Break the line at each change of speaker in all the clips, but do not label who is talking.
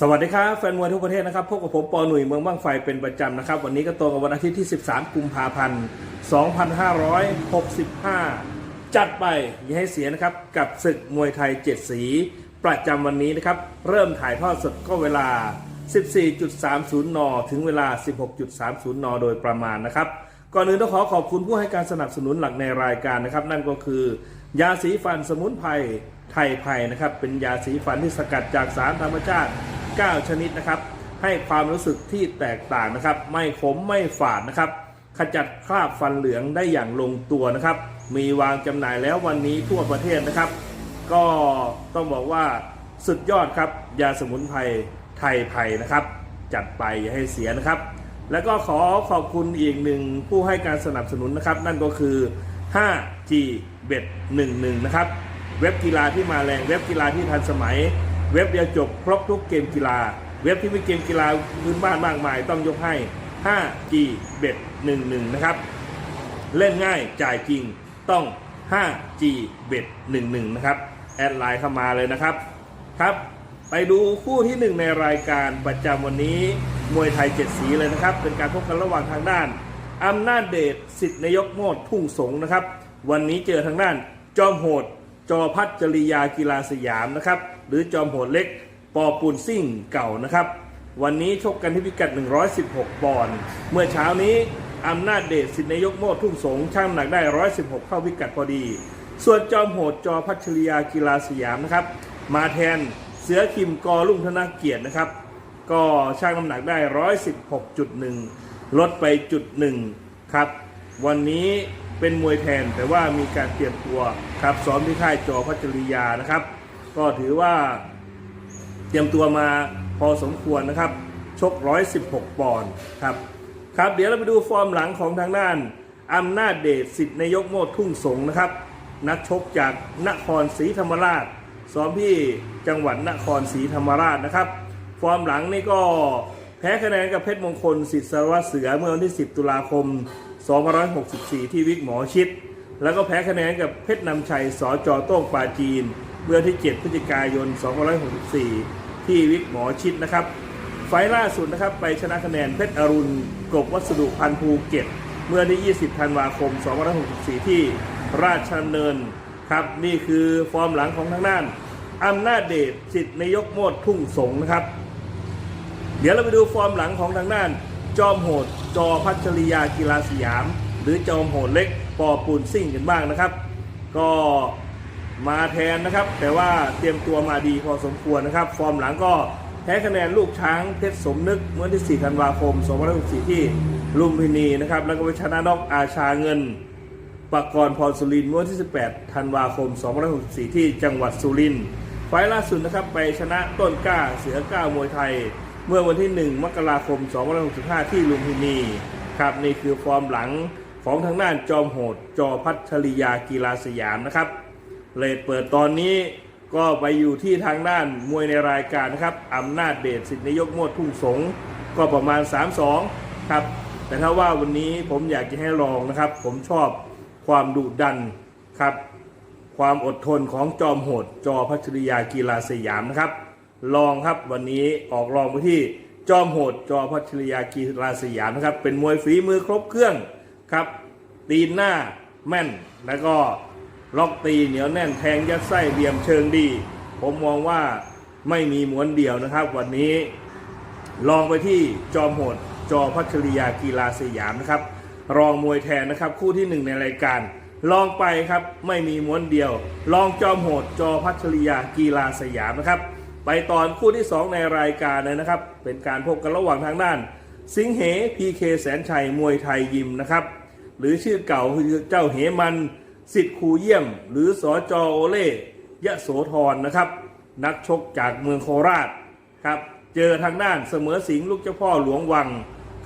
สวัสดีครับแฟนมวยทุกประเทศนะครับพบกับผมปอหนุ่ยเมืองบ้างไฟเป็นประจำนะครับ วันนี้ก็ตรงกับวันอาทิตย์ที่ 13 กุมภาพันธ์ 2565 จัดไปอย่าให้เสียนะครับ กับศึกมวยไทย 7 สี ประจำวันนี้นะครับ เริ่มถ่ายทอดสดก็เวลา 14.30 น ถึงเวลา 16.30 น โดยประมาณนะครับ ก่อนอื่นต้องขอขอบคุณผู้ให้การสนับสนุนหลักในรายการนะครับ นั่นก็คือยาสีฟันสมุนไพรไทยไพรนะครับเป็นยาสีฟันที่สกัดจากสารธรรมชาติ 9 ชนิดนะครับ ให้ความรู้สึกที่แตกต่างนะครับ ไม่ขมไม่ฝาดนะครับ ขจัดคราบฟันเหลืองได้อย่างลงตัวนะครับ มีวางจำหน่ายแล้ววันนี้ทั่วประเทศนะครับ ก็ต้องบอกว่าสุดยอดครับ ยาสมุนไพรไทยไพรนะครับ จัดไปอย่าให้เสียนะครับ แล้วก็ขอขอบคุณอีกหนึ่งผู้ให้การสนับสนุนนะครับ นั่นก็คือ 5G Bet 11 นะครับ เว็บกีฬาที่มาแรงเว็บกีฬาที่ทันสมัย เว็บเดียวจบครบทุกเกมกีฬา เว็บที่มีเกมกีฬาพื้นบ้านมากมายต้องยกให้ 5G Bet 11 นะครับ เล่นง่ายจ่ายจริงต้อง 5G Bet 11 นะครับ แอดไลน์เข้ามาเลยนะครับ ครับ ไปดูคู่ที่หนึ่งในรายการประจำวันนี้มวยไทยเจ็ดสีเลยนะครับ เป็นการพบกันระหว่างทางด้านอำนาจเดชสิทธินายกโมดทุ่งสงนะครับ วันนี้เจอทางด้านจอมโหดจอพัชริยากีฬาสยามนะครับ รือจอมโหดเล็ก ปอปูนซิ่งเก่านะครับ วันนี้ชกกันที่พิกัด 116 ปอนด์เมื่อเช้านี้อำนาจเดชสินายกโมดทุ่งสงช่างน้ำหนักได้ 116 เข้าพิกัดพอดี ส่วนจอมโหดจอพัชริยากีฬาสยามนะครับ มาแทนเสือคิมกอลุ่งธนเกียรตินะครับ ก็ช่างน้ำหนักได้ 116.1 ลดไปจุดหนึ่งครับ วันนี้เป็นมวยแทนแต่ว่ามีการเตรียมตัวครับซ้อมที่ค่ายจอพัชริยานะครับ ก็ถือว่าเตรียมตัวมาพอสมควรนะครับ ชก 116 ปอนด์ครับ ครับ เดี๋ยวเราไปดูฟอร์มหลังของทางด้านอำนาจเดชสิทธิ์นายกโมดทุ่งสงนะครับ นักชกจากนครศรีธรรมราชซ้อมที่จังหวัดนครศรีธรรมราชนะครับ ฟอร์มหลังนี่ก็แพ้คะแนนกับเพชรมงคลสิทธิ์สารวัตรเสือเมื่อวันที่ 10 ตุลาคม 2564 ที่วิกหมอชิด แล้วก็แพ้คะแนนกับเพชรนำชัยสอจอโต้งปาจีน เมื่อที่ 7 พฤศจิกายน 2564 ที่วิกหมอชิดนะครับ ไฟล่าสุดนะครับไปชนะคะแนนเพชรอรุณกบวัสดุพันภูเก็ต เมื่อที่ 20 ธันวาคม 2564 ที่ราชดำเนินครับนี่คือฟอร์มหลังของทางด้านอำนาจเดชสิทธินายกโมดทุ่งสงนะครับ เดี๋ยวเราไปดูฟอร์มหลังของทางด้าน จอมโหด จอพัชริยากีฬาสยาม หรือจอมโหดเล็กปอปูนซิ่งกันบ้างนะครับ ก็ มาแทนนะครับ แต่ว่าเตรียมตัวมาดีพอสมควรนะครับ ฟอร์มหลังก็แพ้คะแนนลูกช้างเพชรสมนึกเมื่อที่4ธันวาคม2564ที่ลุมพินีนะครับแล้วก็ไปชนะนอกอาชาเงินปากรพรสุรินเมื่อวันที่ 18 ธันวาคม 2564 ที่จังหวัดสุรินทร์ไฟล์ล่าสุดนะครับไปชนะต้นกล้าเสือก้ามวยไทย เมื่อวันที่ 1 มกราคม 2565 ที่ลุมพินีครับนี่คือฟอร์มหลังของทางด้านจอมโหดจอพัชริยากีฬาสยามนะครับ เลทเปิดตอนนี้ก็ไปอยู่ที่ทางด้านมวยในรายการนะครับอำนาจเดชสิทธินายกโมดทุ่งสงก็ประมาณ 3-2 ครับ แต่ถ้าว่าวันนี้ผมอยากจะให้ลองนะครับ ผมชอบความดุดันครับ ความอดทนของจอมโหด จอพัชริยากีฬาสยามนะครับ ลองครับวันนี้ออกลองไปที่จอมโหด จอพัชริยากีฬาสยามนะครับ เป็นมวยฝีมือครบเครื่องครับตีนหน้าแม่นแล้วก็ ล็อกตีเหนียวแน่นแทงยัดไส้เหลี่ยมเชิงดี ผมมองว่าไม่มีม้วนเดียวนะครับ วันนี้ ลองไปที่จอมโหดจอพัชริยากีฬาสยามนะครับ รองมวยแทนนะครับ คู่ที่หนึ่งในรายการ ลองไปครับไม่มีม้วนเดียว ลองจอมโหดจอพัชริยากีฬาสยามนะครับ ไปตอนคู่ที่สองในรายการเลยนะครับ เป็นการพบกันระหว่างทางด้าน สิงเหพีเคแสนชัยมวยไทยยิมนะครับ หรือชื่อเก่าคือเจ้าเหมัน สิทธิ์ครูเยี่ยม หรือสอจอโอเล่ยะโสธรนะครับ นักชกจากเมืองโคราชครับ เจอทางด้านเสมอสิงห์ลูกเจ้าพ่อหลวงวัง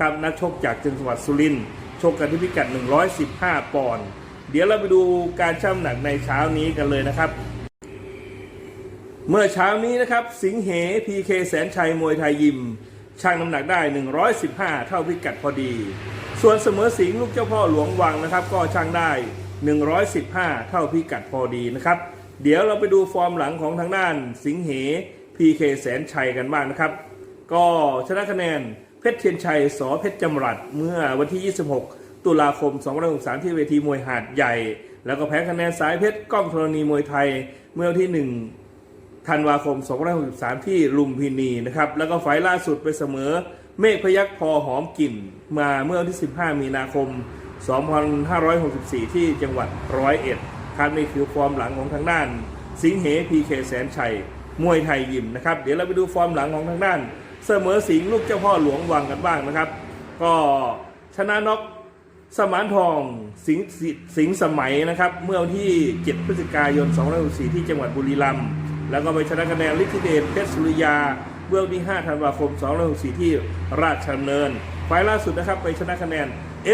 ครับนักชกจากจังหวัดสุรินทร์ชกกันที่พิกัด 115 ปอนด์เดี๋ยวเราไปดูการชั่งน้ำหนักในเช้านี้กันเลยนะครับ เมื่อเช้านี้นะครับ สิงเหพีเคแสนชัยมวยไทยยิมช่างน้ำหนักได้ 115 เท่าพิกัดพอดี ส่วนเสมอสิงห์ลูกเจ้าพ่อหลวงวังนะครับ ก็ช่างได้ 115 เท่าพิกัดพอดีนะครับ เดี๋ยวเราไปดูฟอร์มหลังของทางด้านสิงห์เห PK แสนชัยกันบ้างนะครับ ก็ชนะคะแนนเพชรเทียนชัยสอเพชรจำรัดเมื่อวันที่ 26 ตุลาคม 2563 ที่เวทีมวยหาดใหญ่ แล้วก็แพ้คะแนนสายเพชรก้องธรณีมวยไทยเมื่อวันที่ 1 ธันวาคม 2563 ที่ลุมพินีนะครับ แล้วก็ไฟล่าสุดไปเสมอเมฆพยักพอหอมกลิ่น มาเมื่อวันที่ 15 มีนาคม 2564 ที่จังหวัดร้อยเอ็ดครับนี่คือฟอร์มหลังของทางด้าน สิงเหพีเคแสนชัยมวยไทยยิมนะครับ เดี๋ยวเราไปดูฟอร์มหลังของทางด้าน เสมอสิงห์ลูกเจ้าพ่อหลวงวังกันบ้างนะครับ ก็ชนะน็อกสมานทองสิงห์สิสิงสมัยนะครับ เมื่อวันที่ 7 พฤศจิกายน 2564 ที่จังหวัดบุรีรัมย์แล้วก็ไปชนะคะแนนลิทธิเดชเพชรสุริยาเมื่อวันที่ 5 ธันวาคม 2564 ที่ราชดำเนิน ไฟล์ล่าสุดนะครับไปชนะคะแนน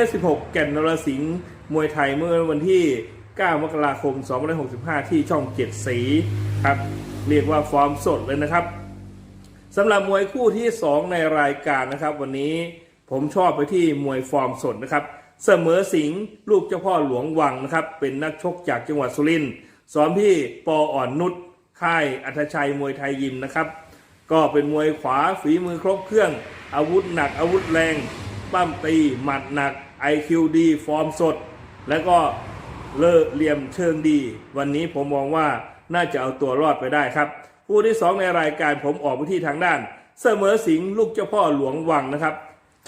S16 แก่นนรสิงห์มวยไทยเมื่อวันที่ 9 มกราคม 2565 ที่ช่องเจ็ดสีครับ เรียกว่าฟอร์มสดเลยนะครับสำหรับมวยคู่ที่ 2 ในรายการนะครับ วันนี้ผมชอบไปที่มวยฟอร์มสดนะครับ เสมอสิงห์ลูกเจ้าพ่อหลวงวังนะครับ เป็นนักชกจากจังหวัดสุรินทร์สอนพี่ปออ่อนนุชค่ายอัธชัยมวยไทยยิมนะครับ ก็เป็นมวยขวาฝีมือครบเครื่อง อาวุธหนักอาวุธแรง ปั้มตีหมัดหนัก IQ ดี ฟอร์มสด แล้วก็เลิกเหลี่ยมเชิงดี วันนี้ผมมองว่าน่าจะเอาตัวรอดไปได้ครับคู่ที่สองในรายการผมออกไปที่ทางด้าน เสมอสิงห์ลูกเจ้าพ่อหลวงวังนะครับ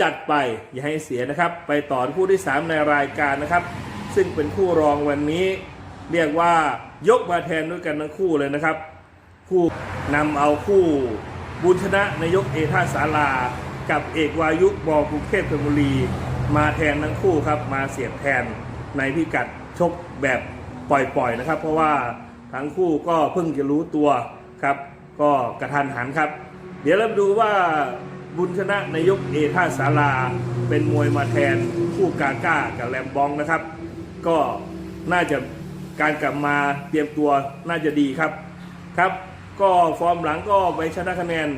จัดไปอย่าให้เสียนะครับ ไปต่อคู่ที่ 3 ในรายการนะครับ ซึ่งเป็นคู่รองวันนี้ เรียกว่ายกมาแทนด้วยกันทั้งคู่เลยนะครับ คู่นำเอาคู่ บุญชนะนายกเอท่าสารากับเอกวายุบอกรุงเทพธนบุรี มาแทนทั้งคู่ครับ มาเสียบแทนในพิกัดชกแบบปล่อยๆนะครับ เพราะว่าทั้งคู่ก็เพิ่งจะรู้ตัวครับ ก็กระทันหันครับ เดี๋ยวเราดูว่าบุญชนะนายกเอท่าสาราเป็นมวยมาแทนคู่กาก้ากับแรมบองนะครับ ก็น่าจะการกลับมาเตรียมตัวน่าจะดีครับครับ ก็ฟอร์มหลังก็ไปชนะคะแนน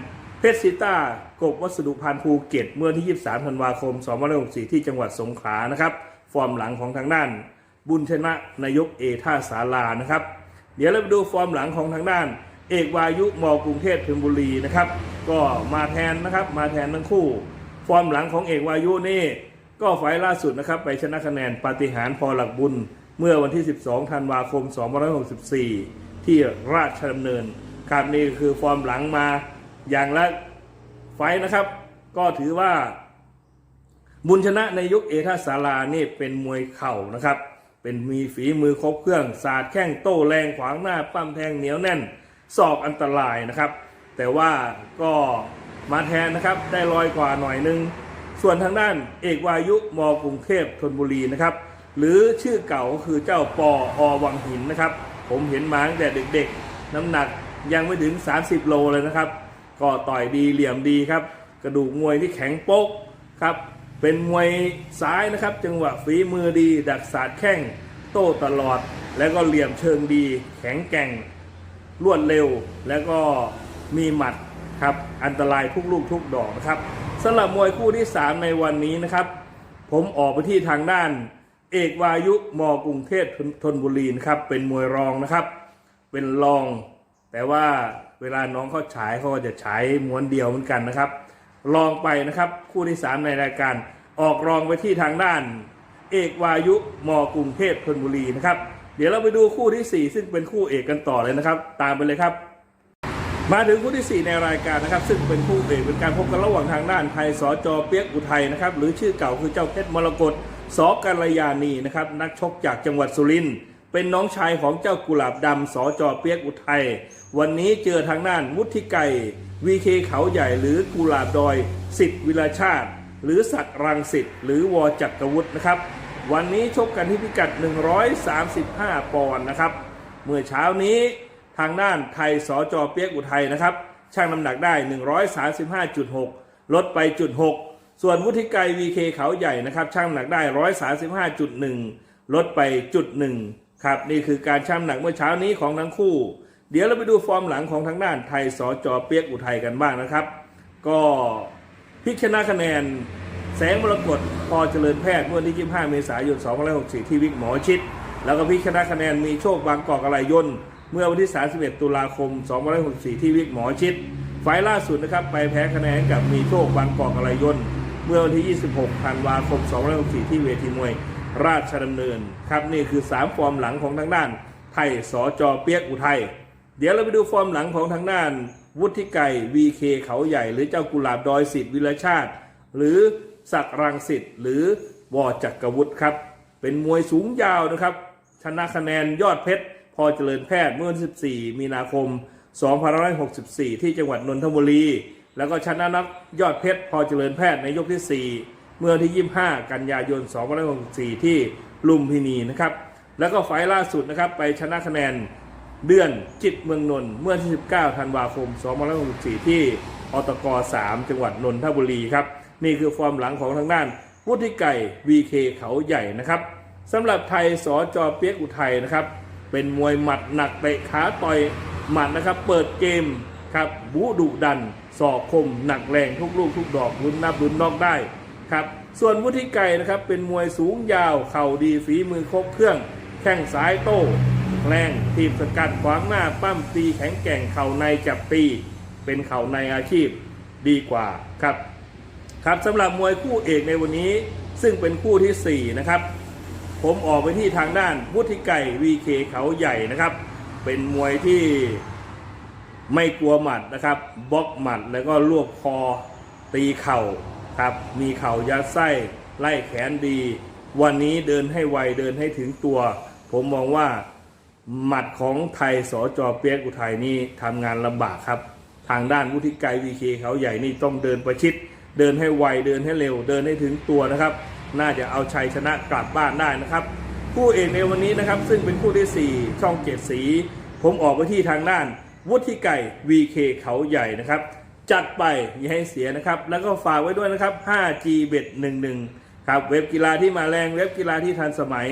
เพชรซิต้ากบวัสดุพันธ์ภูเก็ต เมื่อที่ 23ธันวาคม2564 ที่จังหวัดสงขลานะครับ ฟอร์มหลังของทางด้าน บุญชนะนายกเอท่าสารานะครับ เดี๋ยวเราไปดูฟอร์มหลังของทางด้าน เอกวายุมอกรุงเทพธนบุรีนะครับ ก็มาแทนนะครับมาแทนทั้งคู่ ฟอร์มหลังของเอกวายุนี่ก็ไฟล์ล่าสุดนะครับ ไปชนะคะแนนปาฏิหาริย์พอหลักบุญ เมื่อวันที่ 12 ธันวาคม 2564 ที่ราชดำเนิน ครับนี่คือฟอร์มหลังมาอย่างละไฟล์นะครับ ก็ถือว่า บุญชนะในยุคเอทาสารานี่เป็นมวยเข่านะครับ เป็นมีฝีมือครบเครื่องสาดแข้งโต้แรงขวางหน้าปั้มแทงเหนียวแน่นศอกอันตรายนะครับ แต่ว่าก็มาแทนนะครับได้ลอยกว่าหน่อยนึง ส่วนทางด้านเอกวายุมกรุงเทพธนบุรีนะครับ หรือชื่อเก่าก็คือเจ้าปออวังหินนะครับ ผมเห็นมาตั้งแต่เด็กๆ น้ำหนัก ยังไม่ถึง 30 โลเลยนะครับ ก็ต่อยดีเหลี่ยมดีครับ กระดูกมวยที่แข็งโป๊กครับ เป็นมวยซ้ายนะครับ จังหวะฝีมือดี ดักสาดแข้งโต้ตลอด แล้วก็เหลี่ยมเชิงดี แข็งแกร่ง รวดเร็ว แล้วก็มีหมัดครับ อันตรายทุกลูกทุกดอกนะครับสำหรับมวยคู่ที่ 3 ในวันนี้นะครับ ผมออกไปที่ทางด้าน เอกวายุมกรุงเทพธนบุรีนะครับ เป็นมวยรองนะครับ เป็นรอง แต่ว่าเวลาน้องเขาฉายเขาก็จะฉายม้วนเดียวเหมือนกันนะครับ ลองไปนะครับคู่ที่ 3 ในรายการออกรองไปที่ทางด้าน เอกวายุมกรุงเทพธนบุรีนะครับ เดี๋ยวเราไปดูคู่ที่ 4 ซึ่งเป็นคู่เอกกันต่อเลยนะครับ ตามไปเลยครับ มาถึงคู่ที่ 4 ในรายการนะครับ ซึ่งเป็นคู่เอกเป็นการพบกันระหว่างทางด้านไทยสจเปียกอุทัยนะครับหรือชื่อเก่าคือเจ้าเพชรมรกตสอกัลยานีนะครับนักชกจากจังหวัดสุรินทร์ เป็นน้องชายของเจ้ากุหลาบดำสจเปียกอุทัย วันนี้เจอทางด้านมุทิไก่วีเคเขาใหญ่หรือกุหลาบดอยสิทธิ์วิลาชาติ หรือศักรังสิตหรือวอจักรวุฒินะครับ วันนี้ชกกันที่พิกัด 135 ปอนด์นะครับ เมื่อเช้านี้ทางด้านไทยสจเปียกอุทัยนะครับช่างน้ำหนักได้ 135.6 ลดไปจุด6ส่วนวุฒิไกรวีเคเขาใหญ่นะครับช่างน้ำหนักได้ 135.1 ลดไปจุด1 ครับนี่คือการช่ำหนักเมื่อเช้านี้ของทั้งคู่ เดี๋ยวเราไปดูฟอร์มหลังของทางด้านไทยสจเปียกอุทัยกันบ้างนะครับ ก็พิชนะคะแนน แสงมรกตพอเจริญแพทย์เมื่อวันที่ 25 เมษายน 2564 ที่วิกหมอชิด แล้วก็พิชนะคะแนนมีโชคบางกอกอะไรยนต์เมื่อวันที่ 31 ตุลาคม 2564 ที่วิกหมอชิด ไฟล์ล่าสุดนะครับไปแพ้คะแนนกับมีโชคบางกอกอะไรยนต์เมื่อวันที่ 26 ธันวาคม 2564 ที่เวทีมวย ราชดำเนินครับนี่คือ 3 ฟอร์มหลังของทางด้านไทยสอจอเปียกอุทัยเดี๋ยวเราไปดูฟอร์มหลังของทางด้าน วุฒิไก่ VK เขาใหญ่ หรือเจ้ากุหลาบดอยสิทธิ์วิรชาติ หรือศักรังสิตหรือวอจักรวุฒิครับ เป็นมวยสูงยาวนะครับ ชนะคะแนนยอดเพชร พอเจริญแพทย์เมื่อ14 มีนาคม2564 ที่จังหวัดนนทบุรี แล้วก็ชนะนักยอดเพชร พอเจริญแพทย์ในยกที่ 4 เมื่อที่ 25 กันยายน2564 ที่ลุมพินีนะครับ แล้วก็ไฟล์ล่าสุดนะครับไปชนะคะแนนเดือนจิตเมืองนนท์เมื่อที่ 19 ธันวาคม 2564 ที่อตก 3 จังหวัดนนทบุรีครับ นี่คือฟอร์มหลังของทางด้านวุฒิไก่ VK เขาใหญ่นะครับสำหรับไทยสอจอเปียกอุทัยนะครับ เป็นมวยหมัดหนักเตะขาต่อยหมัดนะครับ เปิดเกมครับบูดุดันศอกคม หนักแรงทุกลูกทุกดอกลุ้นนับลุ้นนอกได้ ครับส่วนวุฒิไก่นะครับเป็นมวยสูงยาว เข่าดีฝีมือครบเครื่อง แข้งซ้ายโต้แรงทีมสกัดขวางหน้าปั้มตีแข็งแกร่งเข่าในจับตี เป็นเข่าในอาชีพดีกว่าครับครับสำหรับมวยคู่เอกในวันนี้ซึ่งเป็นคู่ที่ 4 นะครับ ผมออกไปที่ทางด้านวุฒิไก่ VK เขาใหญ่นะครับ เป็นมวยที่ไม่กลัวหมัดนะครับบล็อกหมัดแล้วก็ลวกคอตีเข่า ครับ มีเข่ายัดไส้ไล่แขนดี วันนี้เดินให้ไวเดินให้ถึงตัว ผมมองว่าหมัดของไทยสอจอเปียกอุทัยนี่ทำงานลำบากครับ ทางด้านวุฒิไกรวีเคเขาใหญ่นี่ต้องเดินประชิด เดินให้ไวเดินให้เร็ว เดินให้ถึงตัวนะครับ น่าจะเอาชัยชนะกลับบ้านได้นะครับคู่เอกในวันนี้นะครับ ซึ่งเป็นคู่ที่ 4 ช่องเจ็ดสี ผมออกไปที่ทางด้านวุฒิไก่ VK เขาใหญ่นะครับ จัดไปอย่าให้เสียนะครับ แล้วก็ฝากไว้ด้วยนะครับ 5G Bet 11 ครับ เว็บกีฬาที่มาแรง เว็บกีฬาที่ทันสมัย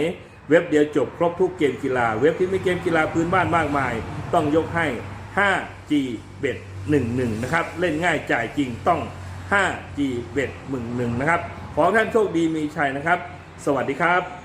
เว็บเดียวจบครบทุกเกมกีฬา เว็บที่มีเกมกีฬาพื้นบ้านมากมาย ต้องยกให้ 5G Bet 11 นะครับ เล่นง่ายจ่ายจริงต้อง 5G Bet 11 นะครับ ขอท่านโชคดีมีชัยนะครับ สวัสดีครับ